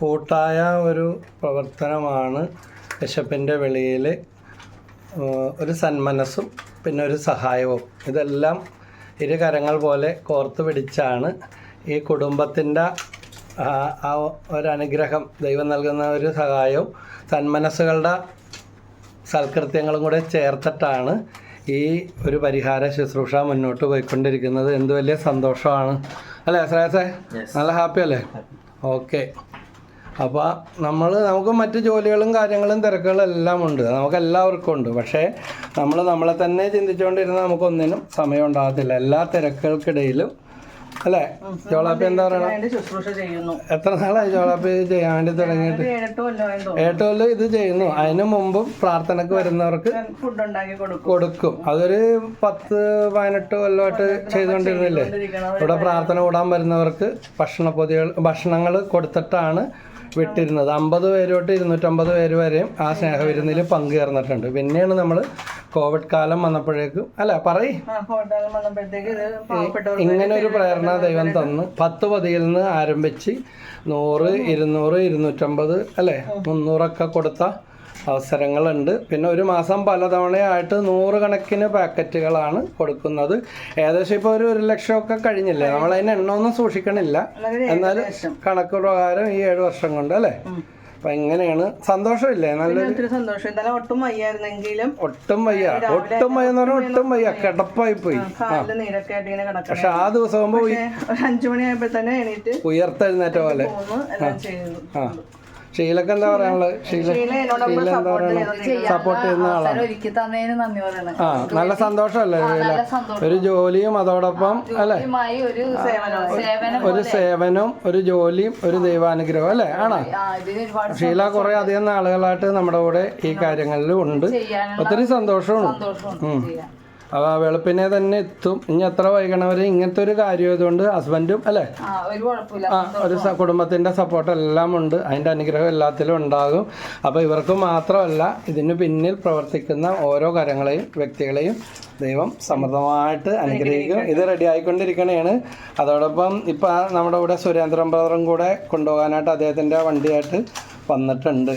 കൂട്ടായ ഒരു പ്രവർത്തനമാണ് ബിഷപ്പിന്റെ വെളിയിൽ ഒരു സന്മനസ്സും പിന്നെ ഒരു സഹായവും. ഇതെല്ലാം ഇരു കരങ്ങൾ പോലെ കോർത്ത് പിടിച്ചാണ് ഈ കുടുംബത്തിന്റെ ആ ഒരനുഗ്രഹം ദൈവം നൽകുന്ന ഒരു സഹായവും സന്മനസ്സുകളുടെ സൽകൃത്യങ്ങളും കൂടെ ചേർത്തിട്ടാണ് ഈ ഒരു പരിഹാര ശുശ്രൂഷ മുന്നോട്ട് പോയിക്കൊണ്ടിരിക്കുന്നത്. എന്ത് വലിയ സന്തോഷമാണ്. അല്ലേ ശ്രേയസേ നല്ല ഹാപ്പി അല്ലേ? ഓക്കെ. അപ്പോൾ നമ്മൾ നമുക്ക് മറ്റ് ജോലികളും കാര്യങ്ങളും തിരക്കുകളും എല്ലാം ഉണ്ട്. നമുക്ക് എല്ലാവർക്കും ഉണ്ട്. പക്ഷേ നമ്മൾ നമ്മളെ തന്നെ ചിന്തിച്ചുകൊണ്ടിരുന്നാൽ നമുക്കൊന്നിനും സമയം ഉണ്ടാകത്തില്ല. എല്ലാ തിരക്കുകൾക്കിടയിലും അല്ലേ? ജോളാപ്പി എന്താ പറയുക എത്ര നാളായി ജോളാപ്പി ചെയ്യാൻ വേണ്ടി തുടങ്ങിയിട്ട് ഒരു കൊല്ലം ഇത് ചെയ്യുന്നു. അതിനു മുമ്പും പ്രാർത്ഥനക്ക് വരുന്നവർക്ക് കൊടുക്കും. അതൊരു പത്ത് പതിനെട്ട് കൊല്ലമായിട്ട് ചെയ്തുകൊണ്ടിരുന്നില്ലേ. ഇവിടെ പ്രാർത്ഥന കൂടാൻ വരുന്നവർക്ക് ഭക്ഷണ പൊതികൾ ഭക്ഷണങ്ങൾ കൊടുത്തിട്ടാണ് വിട്ടിരുന്നത്. അമ്പത് പേര് തൊട്ട് ഇരുന്നൂറ്റമ്പത് പേര് വരെയും ആ സ്നേഹവിരുന്നിൽ പങ്കുചേർന്നിട്ടുണ്ട്. പിന്നെയാണ് നമ്മൾ കോവിഡ് കാലം വന്നപ്പോഴേക്കും അല്ല പറയ്. ഇങ്ങനെ ഒരു പ്രേരണ ദൈവം തന്ന്. പത്ത് പതിയിൽ നിന്ന് ആരംഭിച്ച് നൂറ് ഇരുന്നൂറ് ഇരുന്നൂറ്റമ്പത് അല്ലേ? മുന്നൂറൊക്കെ കൊടുത്ത അവസരങ്ങളുണ്ട്. പിന്നെ ഒരു മാസം പലതവണയായിട്ട് നൂറുകണക്കിന് പാക്കറ്റുകളാണ് കൊടുക്കുന്നത്. ഏകദേശം ഇപ്പോൾ ഒരു ഒരു ലക്ഷമൊക്കെ കഴിഞ്ഞില്ലേ? നമ്മൾ അതിന് എണ്ണമൊന്നും സൂക്ഷിക്കണില്ല. എന്നാൽ എന്നാലും കണക്ക് പ്രകാരം ഈ ഏഴ് വർഷം കൊണ്ട് അല്ലേ? അപ്പൊ എങ്ങനെയാണ് സന്തോഷമില്ലേ? നല്ല സന്തോഷം. ഇന്നലെ ഒട്ടും വയ്യായിരുന്നെങ്കിലും ഒട്ടും വയ്യ. ഒട്ടും വയ്യ എന്ന് പറഞ്ഞാൽ ഒട്ടും വയ്യ. കിടപ്പായി പോയി പക്ഷെ ആ ദിവസം ആകുമ്പോ അഞ്ചു മണിയായപ്പോ തന്നെ എണീറ്റ് ഉയർത്തെഴുന്നേറ്റ പോലെ. ആ. ഷീലക്ക് എന്താ പറയാനുള്ളത്? ഷീല ഷീല എന്താ സപ്പോർട്ട് പറയണത് സപ്പോർട്ട് ചെയ്യുന്ന ആളാണ്. ഒരുക്കി തന്നതിന് നന്ദി പറയണം. ആ നല്ല സന്തോഷമല്ലേ ഷീല? നല്ല സന്തോഷം. ഒരു ജോലിയും അതോടൊപ്പം അല്ലെ? ഒരു സേവനം ഒരു സേവനവും ഒരു ജോലിയും ഒരു ദൈവാനുഗ്രഹം അല്ലെ? ആണോ? ഷീല കുറെ അധികം നാളുകളായിട്ട് നമ്മുടെ കൂടെ ഈ കാര്യങ്ങളിൽ ഉണ്ട്. ഒത്തിരി സന്തോഷമാണ് അപ്പോൾ ആ വെളുപ്പിനെ തന്നെ എത്തും. ഇനി എത്ര വൈകണവരെ ഇങ്ങനത്തെ ഒരു കാര്യം ആയതുകൊണ്ട് ഹസ്ബൻഡും അല്ലേ? ആ ഒരു കുടുംബത്തിന്റെ കുടുംബത്തിന്റെ സപ്പോർട്ട് എല്ലാം ഉണ്ട്. അതിന്റെ അനുഗ്രഹം എല്ലാത്തിലും ഉണ്ടാകും. അപ്പോൾ ഇവർക്ക് മാത്രമല്ല ഇതിന് പിന്നിൽ പ്രവർത്തിക്കുന്ന ഓരോ കരങ്ങളെയും വ്യക്തികളെയും ദൈവം സമൃദ്ധമായിട്ട് അനുഗ്രഹിക്കും. ഇത് റെഡി ആയിക്കൊണ്ടിരിക്കണേണ്. അതോടൊപ്പം ഇപ്പം നമ്മുടെ കൂടെ സുരേന്ദ്രൻ ബ്രദറും കൂടെ കൊണ്ടുപോകാനായിട്ട് അദ്ദേഹത്തിന്റെ വണ്ടിയായിട്ട് വന്നിട്ടുണ്ട്.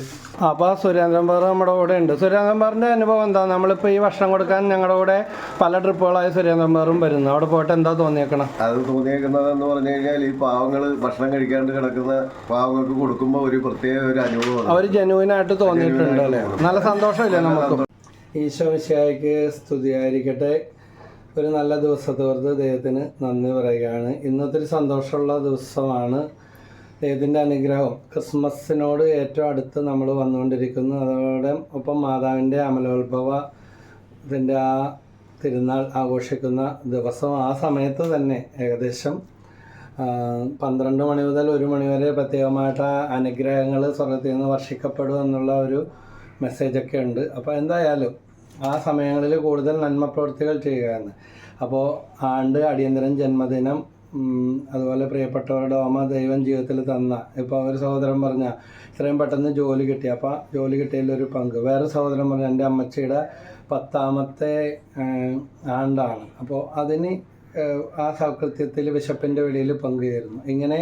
അപ്പോൾ സുരേന്ദ്രൻ ബ്രദർ നമ്മുടെ കൂടെ ഉണ്ട്. സുരേന്ദ്രൻ ബ്രദറിന്റെ അനുഭവം എന്താ? നമ്മളിപ്പോൾ ഈ വർഷം കൊടുക്കാൻ ഞങ്ങളുടെ കൂടെ പല ട്രിപ്പുകളായി സുരേന്ദ്രൻ ബ്രദറും വരുന്നു. അവിടെ പോയിട്ട് എന്താ തോന്നിയേക്കണം? അത് തോന്നിയേക്കുന്നത് എന്ന് പറഞ്ഞു കഴിഞ്ഞാൽ ഈ പാവങ്ങൾ ഭക്ഷണം കഴിക്കാണ്ട് കിടക്കുന്ന പാവങ്ങൾക്ക് കൊടുക്കുമ്പോൾ ഒരു പ്രത്യേക ഒരു അനുഭവം അവർ അവർ ജനുവിനായിട്ട് തോന്നിയിട്ടുണ്ട് അല്ലേ? നല്ല സന്തോഷമില്ലേ നമുക്ക്? ഈശോ മിശിഹായ്ക്ക് സ്തുതിയായിരിക്കട്ടെ. ഒരു നല്ല ദിവസത്തോർത്ത് ദൈവത്തിന് നന്ദി പറയുകയാണ്. ഇന്നത്തെ ഒരു സന്തോഷമുള്ള ദിവസമാണ്. ദൈവത്തിന്റെ അനുഗ്രഹവും ക്രിസ്മസിനോട് ഏറ്റവും അടുത്ത് നമ്മൾ വന്നുകൊണ്ടിരിക്കുന്നു. അതോടെ ഒപ്പം മാതാവിന്റെ അമലോത്ഭവ ഇതിന്റെ ആ തിരുനാൾ ആഘോഷിക്കുന്ന ദിവസം ആ സമയത്ത് തന്നെ ഏകദേശം പന്ത്രണ്ട് മണി മുതൽ ഒരു മണി വരെ പ്രത്യേകമായിട്ട് അനുഗ്രഹങ്ങൾ സ്വർഗത്തിൽ നിന്ന് വർഷിക്കപ്പെടും എന്നുള്ള ഒരു മെസ്സേജൊക്കെ ഉണ്ട്. അപ്പോൾ എന്തായാലും ആ സമയങ്ങളിൽ കൂടുതൽ നന്മ പ്രവൃത്തികൾ ചെയ്യുകയാണ് അപ്പോൾ ആണ്ട് അടിയന്തരം ജന്മദിനം അതുപോലെ പ്രിയപ്പെട്ടവരുടെ ഓമ ദൈവം ജീവിതത്തിൽ തന്ന ഇപ്പോൾ ഒരു സഹോദരൻ പറഞ്ഞ ഇത്രയും പെട്ടെന്ന് ജോലി കിട്ടി അപ്പോൾ ജോലി കിട്ടിയതിലൊരു പങ്ക്. വേറെ സഹോദരൻ പറഞ്ഞ എന്റെ അമ്മച്ചിയുടെ പത്താമത്തെ ആണ്ടാണ്. അപ്പോൾ അതിന് ആ സൗകൃത്യത്തിൽ വിശപ്പിന്റെ വെളിയിൽ പങ്കുചേരുന്നു. ഇങ്ങനെ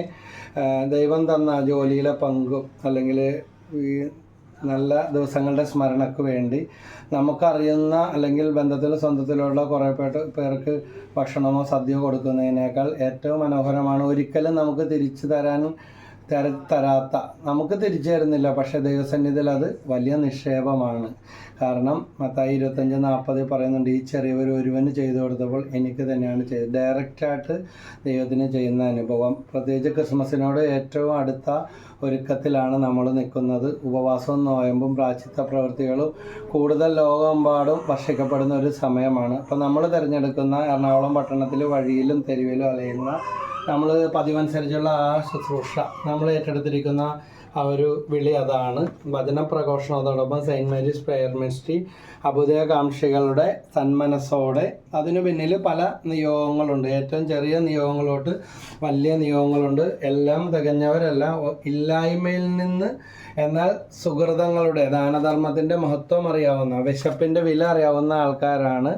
ദൈവം തന്ന ജോലിയിലെ പങ്കും അല്ലെങ്കിൽ ഈ നല്ല ദിവസങ്ങളുടെ സ്മരണയ്ക്ക് വേണ്ടി നമുക്കറിയുന്ന അല്ലെങ്കിൽ ബന്ധത്തിൽ സ്വന്തത്തിലുള്ള കുറേ പേർക്ക് ഭക്ഷണമോ സദ്യയോ കൊടുക്കുന്നതിനേക്കാൾ ഏറ്റവും മനോഹരമാണ് ഒരിക്കലും നമുക്ക് തിരിച്ചു തരാൻ തര തരാത്ത. നമുക്ക് തിരിച്ചു തരുന്നില്ല പക്ഷെ ദൈവസന്നിധിയിൽ അത് വലിയ നിക്ഷേപമാണ്. കാരണം മത്തായി ഇരുപത്തഞ്ച് നാൽപ്പത് പറയുന്നുണ്ട് ഈ ചെറിയവർ ഒരുവന് ചെയ്തു കൊടുത്തപ്പോൾ എനിക്ക് തന്നെയാണ് ചെയ്തത്. ഡയറക്റ്റായിട്ട് ദൈവത്തിന് ചെയ്യുന്ന അനുഭവം. പ്രത്യേകിച്ച് ക്രിസ്മസിനോട് ഏറ്റവും അടുത്ത ഒരുക്കത്തിലാണ് നമ്മൾ നിൽക്കുന്നത്. ഉപവാസവും നോയമ്പും പ്രാചിത്ത പ്രവൃത്തികളും കൂടുതൽ ലോകമെമ്പാടും വർഷിക്കപ്പെടുന്ന ഒരു സമയമാണ്. അപ്പോൾ നമ്മൾ തിരഞ്ഞെടുക്കുന്ന എറണാകുളം പട്ടണത്തിൽ വഴിയിലും തെരുവിലും അലയുന്ന നമ്മൾ പതിവനുസരിച്ചുള്ള ആ ശുശ്രൂഷ നമ്മൾ ഏറ്റെടുത്തിരിക്കുന്ന ആ ഒരു വിളി അതാണ്. വചന പ്രഘോഷണത്തോടൊപ്പം സെയിന്റ് മേരീസ് പ്രെയർ മിനിസ്ട്രി അഭുദയകാംക്ഷികളുടെ സന്മനസ്സോടെ അതിനു പിന്നിൽ പല നിയോഗങ്ങളുണ്ട്. ഏറ്റവും ചെറിയ നിയോഗങ്ങളോട്ട് വലിയ നിയോഗങ്ങളുണ്ട്. എല്ലാം തികഞ്ഞവരെല്ലാം ഇല്ലായ്മയിൽ നിന്ന് എന്നാൽ സുഹൃതങ്ങളുടെ ദാനധർമ്മത്തിന്റെ മഹത്വം അറിയാവുന്ന വിശപ്പിന്റെ വില അറിയാവുന്ന ആൾക്കാരാണ്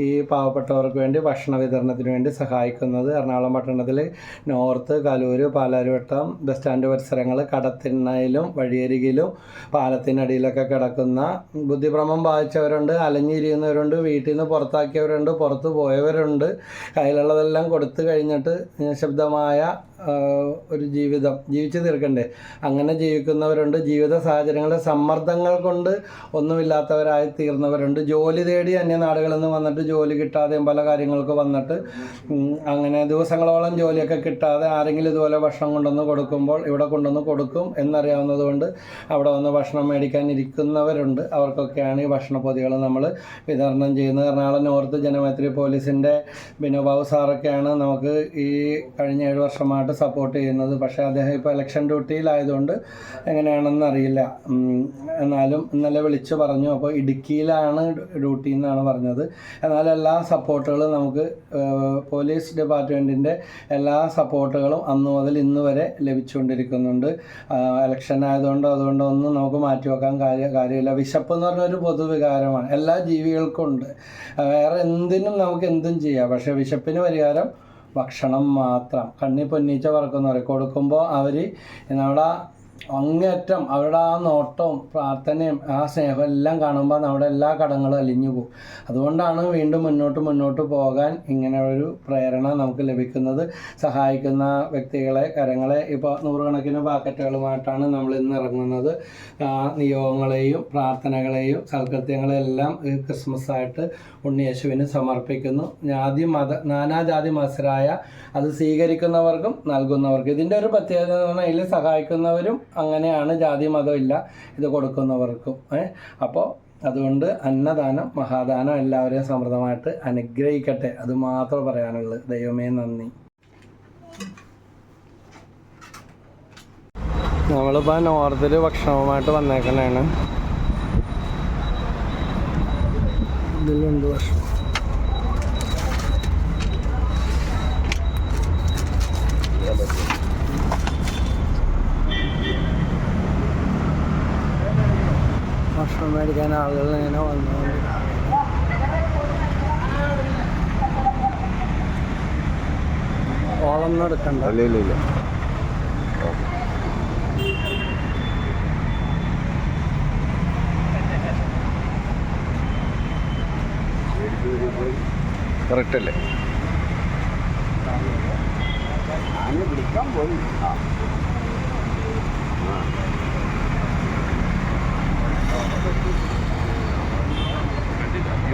ഈ പാവപ്പെട്ടവർക്ക് വേണ്ടി ഭക്ഷണ വിതരണത്തിന് വേണ്ടി സഹായിക്കുന്നത്. എറണാകുളം പട്ടണത്തിൽ north Kaloor Palarivattom bus stand പരിസരങ്ങൾ കടത്തിണ്ണ തിണ്ണയിലും വഴിയരികിലും പാലത്തിനടിയിലൊക്കെ കിടക്കുന്ന ബുദ്ധിഭ്രമം ബാധിച്ചവരുണ്ട് അലഞ്ഞിരിയുന്നവരുണ്ട് വീട്ടിൽ നിന്ന് പുറത്താക്കിയവരുണ്ട് പുറത്തു പോയവരുണ്ട്. കയ്യിലുള്ളതെല്ലാം കൊടുത്തു കഴിഞ്ഞിട്ട് നിശബ്ദമായ ഒരു ജീവിതം ജീവിച്ചു തീർക്കണ്ടേ? അങ്ങനെ ജീവിക്കുന്നവരുണ്ട് ജീവിത സാഹചര്യങ്ങളുടെ സമ്മർദ്ദങ്ങൾ കൊണ്ട് ഒന്നുമില്ലാത്തവരായി തീർന്നവരുണ്ട്. ജോലി തേടി അന്യനാടുകളിൽ നിന്ന് വന്നിട്ട് ജോലി കിട്ടാതെയും പല കാര്യങ്ങൾക്ക് വന്നിട്ട് അങ്ങനെ ദിവസങ്ങളോളം ജോലിയൊക്കെ കിട്ടാതെ ആരെങ്കിലും ഇതുപോലെ ഭക്ഷണം കൊണ്ടുവന്ന് കൊടുക്കുമ്പോൾ ഇവിടെ കൊണ്ടുവന്ന് കൊടുക്കും എന്നറിയാവുന്നത് കൊണ്ട് അവിടെ വന്ന് ഭക്ഷണം മേടിക്കാൻ ഇരിക്കുന്നവരുണ്ട് അവർക്കൊക്കെയാണ് ഈ ഭക്ഷണ പൊതികൾ നമ്മൾ വിതരണം ചെയ്യുന്നത്. എറണാകുളം നോർത്ത് ജനമൈത്രി പോലീസിന്റെ ബിനോബാബു സാറൊക്കെയാണ് നമുക്ക് ഈ കഴിഞ്ഞ ഏഴ് വർഷമായിട്ട് സപ്പോർട്ട് ചെയ്യുന്നത്. പക്ഷേ അദ്ദേഹം ഇപ്പോൾ ഇലക്ഷൻ ഡ്യൂട്ടിയിലായതുകൊണ്ട് എങ്ങനെയാണെന്ന് അറിയില്ല. എന്നാലും ഇന്നലെ വിളിച്ചു പറഞ്ഞു. അപ്പോൾ ഇടുക്കിയിലാണ് ഡ്യൂട്ടി എന്നാണ് പറഞ്ഞത്. എന്നാൽ എല്ലാ സപ്പോർട്ടുകളും നമുക്ക് പോലീസ് ഡിപ്പാർട്ട്മെന്റിന്റെ എല്ലാ സപ്പോർട്ടുകളും അന്ന് മുതൽ ഇന്ന് വരെ ലഭിച്ചുകൊണ്ടിരിക്കുന്നുണ്ട്. ഇലക്ഷൻ ആയതുകൊണ്ടോ അതുകൊണ്ടോ ഒന്നും നമുക്ക് മാറ്റിവെക്കാൻ കാര്യ കാര്യമില്ല. വിശപ്പ് എന്ന് പറഞ്ഞ പറഞ്ഞൊരു പൊതുവികാരമാണ്. എല്ലാ ജീവികൾക്കും ഉണ്ട്. വേറെ എന്തിനും നമുക്ക് എന്തും ചെയ്യാം. പക്ഷേ വിശപ്പിന് പരിഹാരം ഭക്ഷണം മാത്രം. കണ്ണി പൊന്നീച്ച പറക്കുന്ന കൊടുക്കുമ്പോൾ അവർ നമ്മുടെ അങ്ങേറ്റം അവരുടെ ആ നോട്ടവും പ്രാർത്ഥനയും ആ സ്നേഹവും എല്ലാം കാണുമ്പോൾ നമ്മുടെ എല്ലാ കടങ്ങളും അലിഞ്ഞു പോകും. അതുകൊണ്ടാണ് വീണ്ടും മുന്നോട്ട് മുന്നോട്ട് പോകാൻ ഇങ്ങനെ ഒരു പ്രേരണ നമുക്ക് ലഭിക്കുന്നത്. സഹായിക്കുന്ന വ്യക്തികളെ കരങ്ങളെ ഇപ്പോൾ നൂറുകണക്കിന് പാക്കറ്റുകളുമായിട്ടാണ് നമ്മൾ ഇന്ന് ഇറങ്ങുന്നത്. നിയോഗങ്ങളെയും പ്രാർത്ഥനകളെയും സൽകൃത്യങ്ങളെല്ലാം ക്രിസ്മസ് ആയിട്ട് ഉണ്ണിയേശുവിന് സമർപ്പിക്കുന്നു. ജാതി മത നാനാജാതി മത്സരായ അത് സ്വീകരിക്കുന്നവർക്കും നൽകുന്നവർക്കും ഇതിന്റെ ഒരു പ്രത്യേകത എന്ന് പറഞ്ഞാൽ ഇതിൽ സഹായിക്കുന്നവരും അങ്ങനെയാണ് ജാതി മതം ഇല്ല ഇത് കൊടുക്കുന്നവർക്കും. അപ്പോൾ അതുകൊണ്ട് അന്നദാനം മഹാദാനം എല്ലാവരെയും സമൃദ്ധമായിട്ട് അനുഗ്രഹിക്കട്ടെ. അത് മാത്രമേ പറയാനുള്ളൂ. ദൈവമേ നന്ദി. നമ്മളിപ്പോൾ നോർത്തിൽ ഭക്ഷണവുമായിട്ട് വന്നേക്കണേണ്. ഇതിലുണ്ട് ഭക്ഷണം ഭക്ഷണം മേടിക്കാൻ ആളുകൾ ഇങ്ങനെ വന്നുകൊണ്ട് ഓളൊന്നും എടുക്കണ്ട. പോയി. ഇല്ല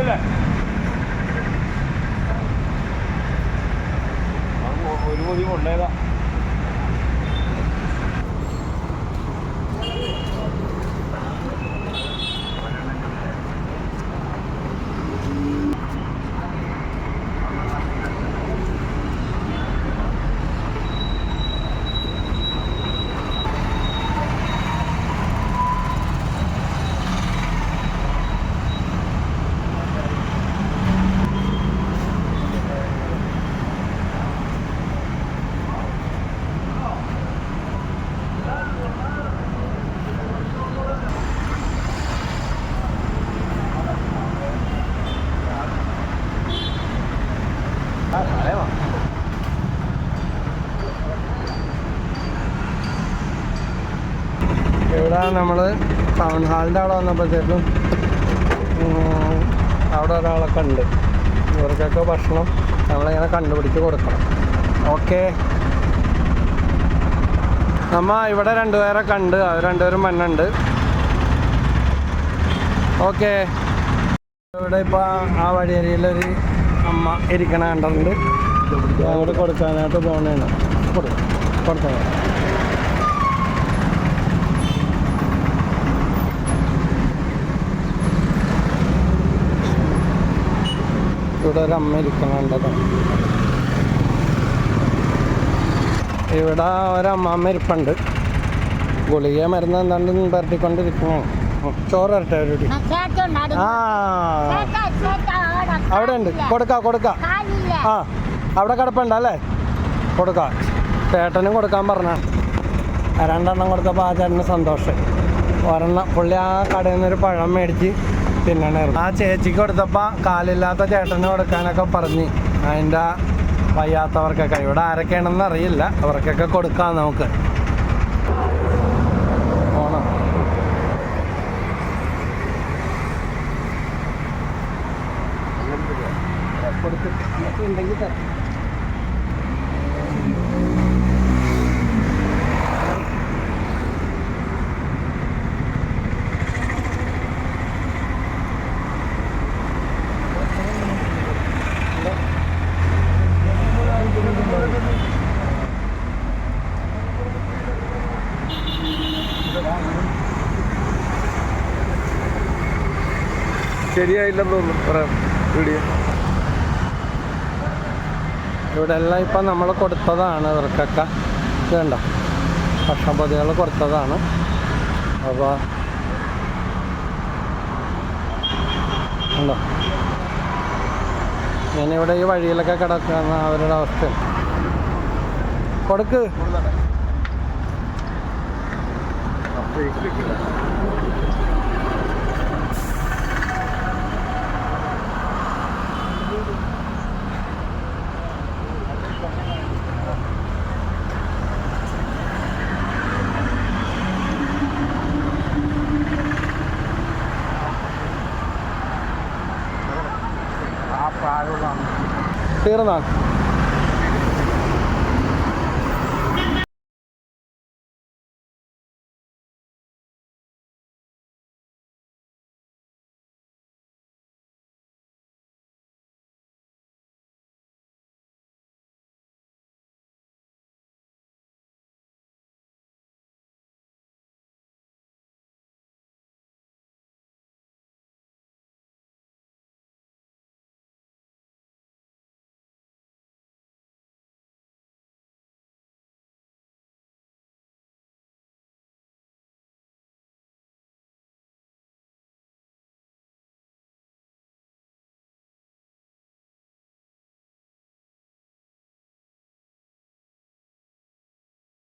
ഒരു നമ്മൾ ടൗൺ ഹാളിന്റെ അവിടെ വന്നപ്പോഴത്തേക്കും അവിടെ ഒരാളൊക്കെ ഉണ്ട്. ഇവർക്കൊക്കെ ഭക്ഷണം നമ്മളിങ്ങനെ കണ്ടുപിടിച്ച് കൊടുക്കണം. ഓക്കെ. നമ്മ ഇവിടെ രണ്ടുപേരെ കണ്ട് അവർ രണ്ടുപേരും മണ്ണുണ്ട് ഓക്കെ. ഇവിടെ ഇപ്പോൾ ആ വഴിയരിയിലൊരു അമ്മ ഇരിക്കണ കണ്ടിട്ടുണ്ട്. അങ്ങോട്ട് കൊടുക്കാനായിട്ട് പോകണേണ് കൊടുക്കാം. കൊടുക്കാം. ഇവിടെ ഒരു അമ്മ ഇരിക്കുന്നുണ്ടത് ഇവിടെ ഒരമ്മ ഇരിപ്പുണ്ട്. ഗുളിക മരുന്ന് എന്താണ്ട് പരട്ടിക്കൊണ്ടിരിക്കുന്നു ചോറ് വരട്ടെ അവരോട്. ആ അവിടെ ഉണ്ട്. കൊടുക്ക കൊടുക്ക. ആ അവിടെ കിടപ്പുണ്ട് അല്ലേ? കൊടുക്ക. ചേട്ടനും കൊടുക്കാൻ പറഞ്ഞ. രണ്ടെണ്ണം കൊടുത്തപ്പോൾ ആ ചേട്ടന് സന്തോഷം. ഒരെണ്ണം പുള്ളി ആ കടയിൽ നിന്നൊരു പഴം മേടിച്ച് തിന്നണായിരുന്നു ആ ചേച്ചിക്ക് കൊടുത്തപ്പോൾ കാലില്ലാത്ത ചേട്ടന് കൊടുക്കാനൊക്കെ പറഞ്ഞ്. അതിന്റെ വയ്യാത്തവർക്കൊക്കെ. ഇവിടെ ആരൊക്കെയാണെന്ന് അറിയില്ല. അവർക്കൊക്കെ കൊടുക്കാം നമുക്ക്. ശരിയായില്ലെന്ന് തോന്നുന്നു പറയാം. വീഡിയോ. ഇവിടെ എല്ലാം ഇപ്പം നമ്മൾ കൊടുത്തതാണ് ഇവർക്കൊക്കെ. വേണ്ട കണ്ടോ? ഭക്ഷണപൊതികൾ കൊടുത്തതാണ്. അപ്പോൾ ഉണ്ടോ ഞാനിവിടെ ഈ വഴിയിലൊക്കെ കിടക്കുന്ന അവരുടെ അവസ്ഥ. കൊടുക്ക്. inteira na água.